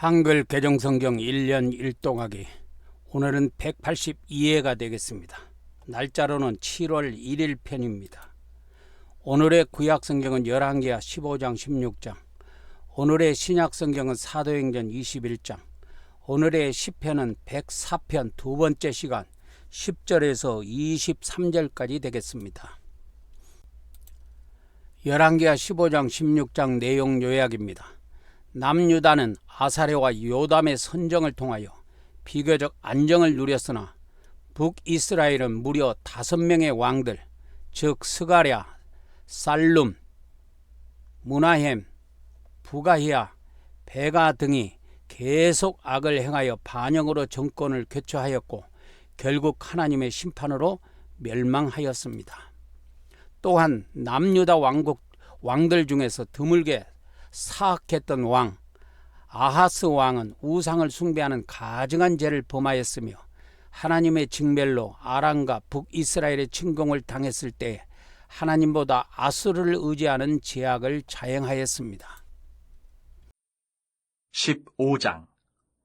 한글 개정성경 1년 1동하기 오늘은 182회가 되겠습니다. 날짜로는 7월 1일 편입니다. 오늘의 구약성경은 11개와 15장 16장 오늘의 신약성경은 사도행전 21장 오늘의 시편은 104편 두 번째 시간 10절에서 23절까지 되겠습니다. 11개와 15장 16장 내용 요약입니다. 남유다는 아사레와 요담의 선정을 통하여 비교적 안정을 누렸으나 북이스라엘은 무려 다섯 명의 왕들, 즉 스가랴, 살룸, 무나햄, 부가히야, 베가 등이 계속 악을 행하여 반영으로 정권을 교체하였고 결국 하나님의 심판으로 멸망하였습니다. 또한 남유다 왕국 왕들 중에서 드물게 사악했던 왕 아하스 왕은 우상을 숭배하는 가증한 죄를 범하였으며 하나님의 징별로 아람과 북이스라엘의 침공을 당했을 때 하나님보다 아수르를 의지하는 제약을 자행하였습니다. 15장.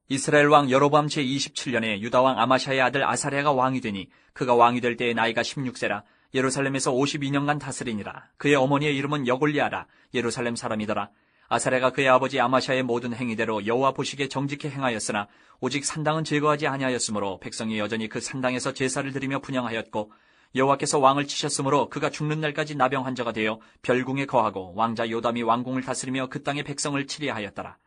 이스라엘 왕 여로보암 제27년에 유다 왕 아마샤의 아들 아사랴가 왕이 되니 그가 왕이 될 때의 나이가 16세라. 예루살렘에서 52년간 다스리니라. 그의 어머니의 이름은 여골리아라. 예루살렘 사람이더라 아사랴가 그의 아버지 아마샤의 모든 행위대로 여호와 보시기에 정직히 행하였으나 오직 산당은 제거하지 아니하였으므로 백성이 여전히 그 산당에서 제사를 드리며 분양하였고 여호와께서 왕을 치셨으므로 그가 죽는 날까지 나병 환자가 되어 별궁에 거하고 왕자 요담이 왕궁을 다스리며 그 땅의 백성을 치리하였더라.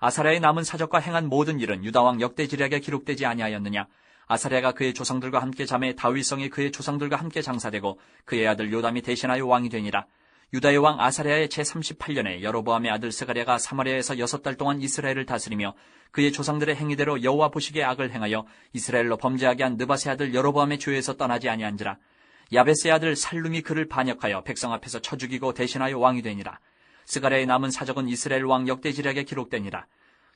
아사랴의 남은 사적과 행한 모든 일은 유다 왕 역대지략에 기록되지 아니하였느냐? 아사랴가 그의 조상들과 함께 잠에 다윗성이 그의 조상들과 함께 장사되고 그의 아들 요담이 대신하여 왕이 되니라 유다의 왕 아사랴의 제38년에 여로보암의 아들 스가랴가 사마리아에서 여섯 달 동안 이스라엘을 다스리며 그의 조상들의 행위대로 여호와 보시기에 악을 행하여 이스라엘로 범죄하게 한 느바세 아들 여로보암의 죄에서 떠나지 아니한지라. 야베스의 아들 살룸이 그를 반역하여 백성 앞에서 쳐 죽이고 대신하여 왕이 되니라. 스가랴의 남은 사적은 이스라엘 왕 역대지략에 기록되니라.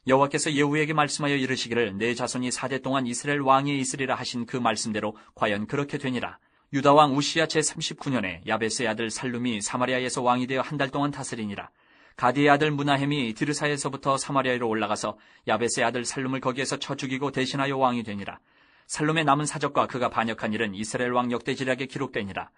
여호와께서 예후에게 말씀하여 이르시기를 내 자손이 사대 동안 이스라엘 왕이 있으리라 하신 그 말씀대로 과연 그렇게 되니라 유다 왕 우시야 제39년에 야베스의 아들 살룸이 사마리아에서 왕이 되어 한 달 동안 다스리니라. 가디의 아들 무나햄이 디르사에서부터 사마리아로 올라가서 야베스의 아들 살룸을 거기에서 쳐 죽이고 대신하여 왕이 되니라. 살룸의 남은 사적과 그가 반역한 일은 이스라엘 왕 역대지략에 기록되니라.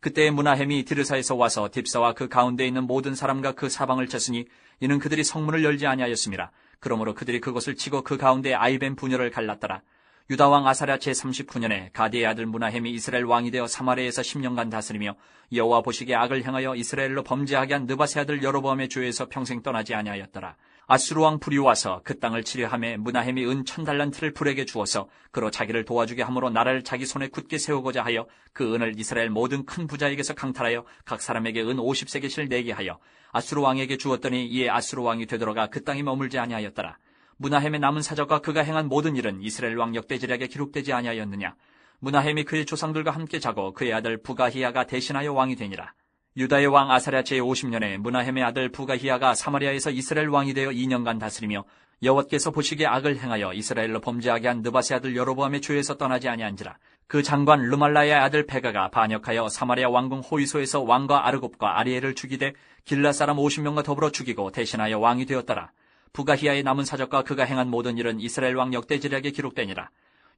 그때 무나햄이 디르사에서 와서 딥사와 그 가운데 있는 모든 사람과 그 사방을 쳤으니 이는 그들이 성문을 열지 아니하였습니다. 그러므로 그들이 그것을 치고 그 가운데 아이벤 분열을 갈랐더라. 유다왕 아사랴 제39년에 가디의 아들 무나햄이 이스라엘 왕이 되어 사마리아에서 10년간 다스리며 여호와 보시기에 악을 행하여 이스라엘로 범죄하게 한 느바세 아들 여로보암의 죄에서 평생 떠나지 아니하였더라. 아수르 왕 불이 와서 그 땅을 치려함에 무나햄이 은 천 달란트를 불에게 주어서 그로 자기를 도와주게 함으로 나라를 자기 손에 굳게 세우고자 하여 그 은을 이스라엘 모든 큰 부자에게서 강탈하여 각 사람에게 은 50세계실 내게 하여 아수르 왕에게 주었더니 이에 아수르 왕이 되돌아가 그 땅에 머물지 아니하였더라. 무나햄의 남은 사적과 그가 행한 모든 일은 이스라엘 왕 역대지략에 기록되지 아니하였느냐. 무나햄이 그의 조상들과 함께 자고 그의 아들 부가히야가 대신하여 왕이 되니라. 유다의 왕 아사랴 제50년에 무나햄의 아들 부가히야가 사마리아에서 이스라엘 왕이 되어 2년간 다스리며 여호와께서 보시기에 악을 행하여 이스라엘로 범죄하게 한 느바세 아들 여로보암의 죄에서 떠나지 아니한지라. 그 장관 르말라의 아들 베가가 반역하여 사마리아 왕궁 호이소에서 왕과 아르곱과 아리엘을 죽이되 길라 사람 50명과 더불어 죽이고 대신하여 왕이 되었더라. 부가히야의 남은 사적과 그가 행한 모든 일은 이스라엘 왕 역대지략에 기록되니라.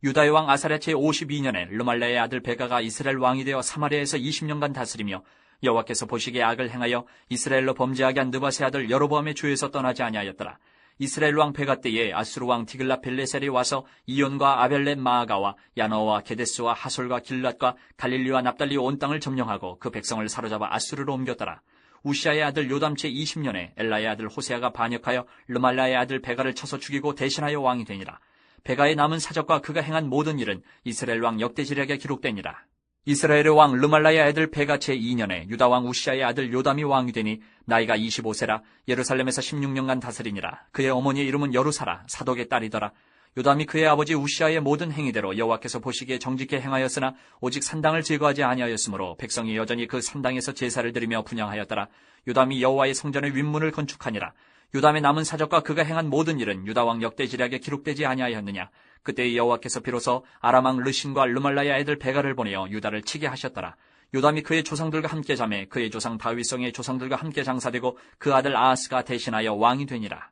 유다의 왕 아사랴 제52년에 르말라의 아들 베가가 이스라엘 왕이 되어 사마리아에서 20년간 다스리며 여호와께서 보시기에 악을 행하여 이스라엘로 범죄하게 한 느바세 아들 여로보암의 죄에서 떠나지 아니하였더라. 이스라엘 왕 베가 때에 아수르 왕 디글라 벨레셀이 와서 이온과 아벨렛 마아가와 야노와 게데스와 하솔과 길랏과 갈릴리와 납달리 온 땅을 점령하고 그 백성을 사로잡아 아수르로 옮겼더라. 우시아의 아들 요담 제20년에 엘라의 아들 호세아가 반역하여 르말라의 아들 베가를 쳐서 죽이고 대신하여 왕이 되니라. 베가의 남은 사적과 그가 행한 모든 일은 이스라엘 왕 역대지략에 기록되니라. 이스라엘의 왕 르말라의 아들 베가 제2년에 유다 왕 우시아의 아들 요담이 왕이 되니 나이가 25세라 예루살렘에서 16년간 다스리니라. 그의 어머니의 이름은 여루사라 사독의 딸이더라. 요담이 그의 아버지 우시아의 모든 행위대로 여호와께서 보시기에 정직히 행하였으나 오직 산당을 제거하지 아니하였으므로 백성이 여전히 그 산당에서 제사를 드리며 분양하였더라. 요담이 여호와의 성전의 윗문을 건축하니라. 요담의 남은 사적과 그가 행한 모든 일은 유다 왕 역대지략에 기록되지 아니하였느냐. 그때 여호와께서 비로소 아람왕 르신과 르말라의 아이들 베가를 보내어 유다를 치게 하셨더라. 요담이 그의 조상들과 함께 잠에 그의 조상 다윗성의 조상들과 함께 장사되고 그 아들 아하스가 대신하여 왕이 되니라.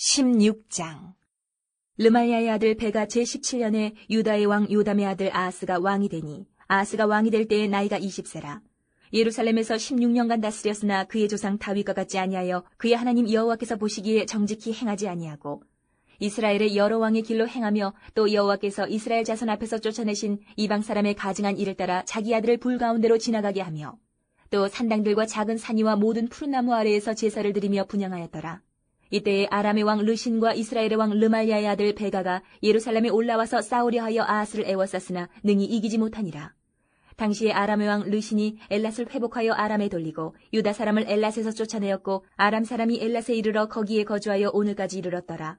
16장 르말야의 아들 베가 제17년에 유다의 왕 요담의 아들 아하스가 왕이 되니 아하스가 왕이 될 때에 나이가 20세라. 예루살렘에서 16년간 다스렸으나 그의 조상 다윗과 같지 아니하여 그의 하나님 여호와께서 보시기에 정직히 행하지 아니하고 이스라엘의 여러 왕의 길로 행하며 또 여호와께서 이스라엘 자손 앞에서 쫓아내신 이방 사람의 가증한 일을 따라 자기 아들을 불 가운데로 지나가게 하며 또 산당들과 작은 산이와 모든 푸른 나무 아래에서 제사를 드리며 분양하였더라. 이때에 아람의 왕 르신과 이스라엘의 왕 르말야의 아들 베가가 예루살렘에 올라와서 싸우려 하여 아하스를 애워쌌으나 능히 이기지 못하니라. 당시에 아람의 왕 르신이 엘랏을 회복하여 아람에 돌리고 유다 사람을 엘랏에서 쫓아내었고 아람 사람이 엘랏에 이르러 거기에 거주하여 오늘까지 이르렀더라.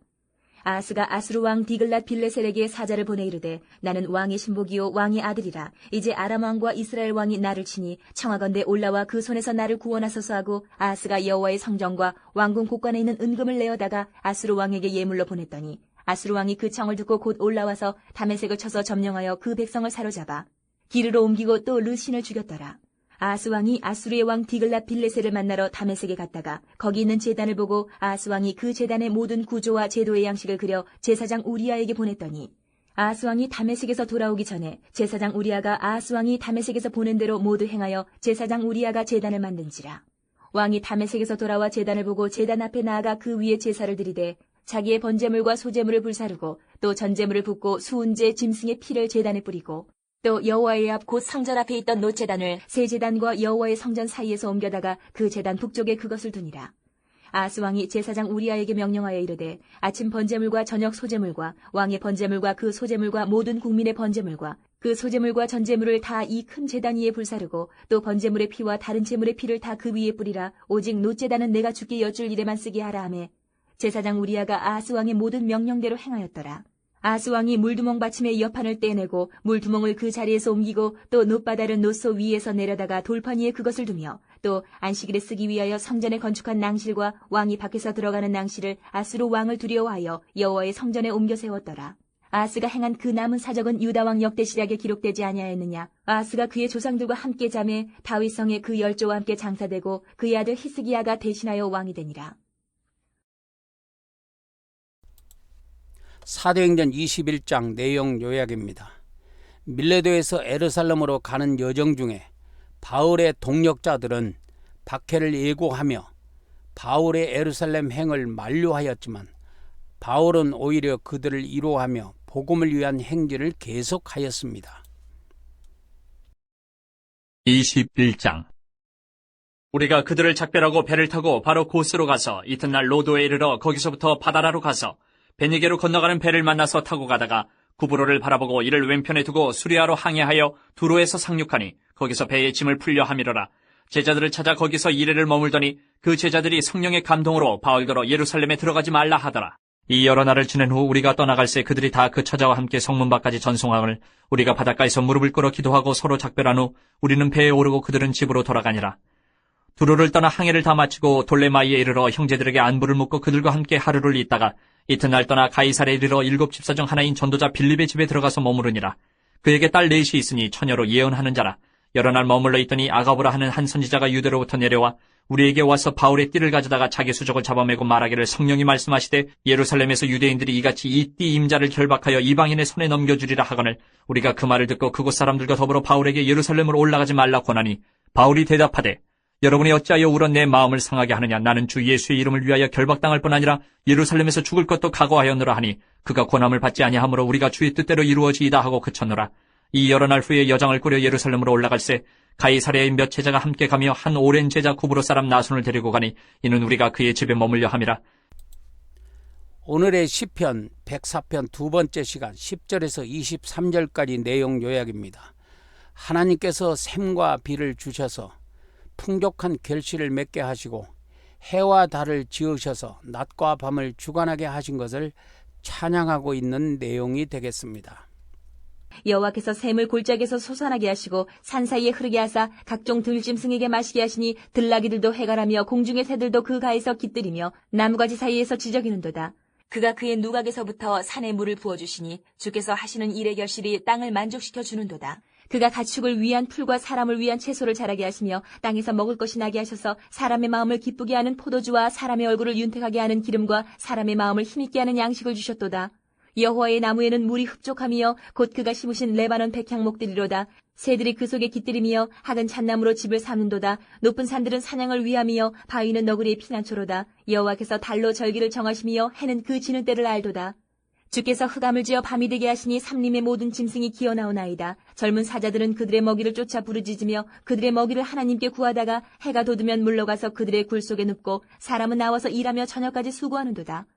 아하스가 아수르 왕 디글랏 빌레셀에게 사자를 보내 이르되 나는 왕의 신복이요 왕의 아들이라 이제 아람 왕과 이스라엘 왕이 나를 치니 청하건대 올라와 그 손에서 나를 구원하소서 하고 아하스가 여호와의 성전과 왕궁 곳간에 있는 은금을 내어다가 아수르 왕에게 예물로 보냈더니 아수르 왕이 그 청을 듣고 곧 올라와서 담에색을 쳐서 점령하여 그 백성을 사로잡아 기르로 옮기고 또 르신을 죽였더라. 아하스 왕이 아수르의 왕 디글랏 빌레셀을 만나러 다메섹에 갔다가 거기 있는 제단을 보고 아하스 왕이 그 제단의 모든 구조와 제도의 양식을 그려 제사장 우리아에게 보냈더니 아하스 왕이 다메섹에서 돌아오기 전에 제사장 우리아가 아하스 왕이 다메섹에서 보낸 대로 모두 행하여 제사장 우리아가 제단을 만든지라. 왕이 다메섹에서 돌아와 제단을 보고 제단 앞에 나아가 그 위에 제사를 드리되 자기의 번제물과 소제물을 불사르고 또 전제물을 붓고 수은제 짐승의 피를 제단에 뿌리고 또 여호와의 앞 곧 성전 앞에 있던 노제단을 새 제단과 여호와의 성전 사이에서 옮겨다가 그 제단 북쪽에 그것을 두니라. 아스 왕이 제사장 우리아에게 명령하여 이르되 아침 번제물과 저녁 소제물과 왕의 번제물과 그 소제물과 모든 국민의 번제물과 그 소제물과 전제물을 다 이큰 제단 위에 불사르고 또 번제물의 피와 다른 제물의 피를 다 그 위에 뿌리라 오직 노제단은 내가 죽게 여쭐 일에만 쓰게 하라 하매 제사장 우리아가 아하스 왕의 모든 명령대로 행하였더라. 아하스 왕이 물두멍 받침의 여판을 떼내고 물두멍을 그 자리에서 옮기고 또 놋바다른 놋소 위에서 내려다가 돌판 위에 그것을 두며 또 안식일에 쓰기 위하여 성전에 건축한 낭실과 왕이 밖에서 들어가는 낭실을 아스로 왕을 두려워하여 여호와의 성전에 옮겨 세웠더라. 아하스가 행한 그 남은 사적은 유다 왕 역대시락에 기록되지 아니하였느냐? 아하스가 그의 조상들과 함께 잠에 다윗성에 그 열조와 함께 장사되고 그의 아들 히스기야가 대신하여 왕이 되니라. 사도행전 21장 내용 요약입니다. 밀레도에서 에르살렘으로 가는 여정 중에 바울의 동력자들은 박해를 예고하며 바울의 에르살렘 행을 만류하였지만 바울은 오히려 그들을 이로하며 복음을 위한 행기를 계속하였습니다. 21장 우리가 그들을 작별하고 배를 타고 바로 고스로 가서 이튿날 로도에 이르러 거기서부터 바다라로 가서 베니게로 건너가는 배를 만나서 타고 가다가 구브로를 바라보고 이를 왼편에 두고 수리아로 항해하여 두로에서 상륙하니 거기서 배의 짐을 풀려 함이러라. 제자들을 찾아 거기서 이래를 머물더니 그 제자들이 성령의 감동으로 바울더러 예루살렘에 들어가지 말라 하더라. 이 여러 날을 지낸 후 우리가 떠나갈새 그들이 다 그 처자와 함께 성문 밖까지 전송함을 우리가 바닷가에서 무릎을 꿇어 기도하고 서로 작별한 후 우리는 배에 오르고 그들은 집으로 돌아가니라. 두로를 떠나 항해를 다 마치고 돌레마이에 이르러 형제들에게 안부를 묻고 그들과 함께 하루를 있다가 이튿날 떠나 가이사에 이르러 일곱 집사 중 하나인 전도자 빌립의 집에 들어가서 머무르니라. 그에게 딸 넷이 있으니 처녀로 예언하는 자라. 여러 날 머물러 있더니 아가보라 하는 한 선지자가 유대로부터 내려와 우리에게 와서 바울의 띠를 가져다가 자기 수족을 잡아매고 말하기를 성령이 말씀하시되 예루살렘에서 유대인들이 이같이 이 띠 임자를 결박하여 이방인의 손에 넘겨주리라 하거늘 우리가 그 말을 듣고 그곳 사람들과 더불어 바울에게 예루살렘으로 올라가지 말라 권하니 바울이 대답하되 여러분이 어찌하여 울어 내 마음을 상하게 하느냐? 나는 주 예수의 이름을 위하여 결박당할 뿐 아니라 예루살렘에서 죽을 것도 각오하였노라 하니 그가 권함을 받지 아니하므로 우리가 주의 뜻대로 이루어지이다 하고 그쳤노라. 이 여러 날 후에 여장을 꾸려 예루살렘으로 올라갈새 가이사랴의 몇 제자가 함께 가며 한 오랜 제자 구브로 사람 나손을 데리고 가니 이는 우리가 그의 집에 머물려 함이라. 오늘의 시편 104편 두 번째 시간 10절에서 23절까지 내용 요약입니다. 하나님께서 샘과 비를 주셔서 풍족한 결실을 맺게 하시고 해와 달을 지으셔서 낮과 밤을 주관하게 하신 것을 찬양하고 있는 내용이 되겠습니다. 여호와께서 샘을 골짜기에서 솟아나게 하시고 산 사이에 흐르게 하사 각종 들짐승에게 마시게 하시니 들나귀들도 해갈하며 공중의 새들도 그 가에서 깃들이며 나무가지 사이에서 지저귀는도다. 그가 그의 누각에서부터 산에 물을 부어주시니 주께서 하시는 일의 결실이 땅을 만족시켜 주는도다. 그가 가축을 위한 풀과 사람을 위한 채소를 자라게 하시며 땅에서 먹을 것이 나게 하셔서 사람의 마음을 기쁘게 하는 포도주와 사람의 얼굴을 윤택하게 하는 기름과 사람의 마음을 힘있게 하는 양식을 주셨도다. 여호와의 나무에는 물이 흡족함이여 곧 그가 심으신 레바논 백향목들이로다. 새들이 그 속에 깃들이며 학은 잣나무로 집을 삼는도다. 높은 산들은 사냥을 위함이여 바위는 너구리의 피난처로다. 여호와께서 달로 절기를 정하시며 해는 그 지는 때를 알도다. 주께서 흑암을 지어 밤이 되게 하시니 삼림의 모든 짐승이 기어 나오나이다. 젊은 사자들은 그들의 먹이를 쫓아 부르짖으며 그들의 먹이를 하나님께 구하다가 해가 돋으면 물러가서 그들의 굴 속에 눕고 사람은 나와서 일하며 저녁까지 수고하는도다.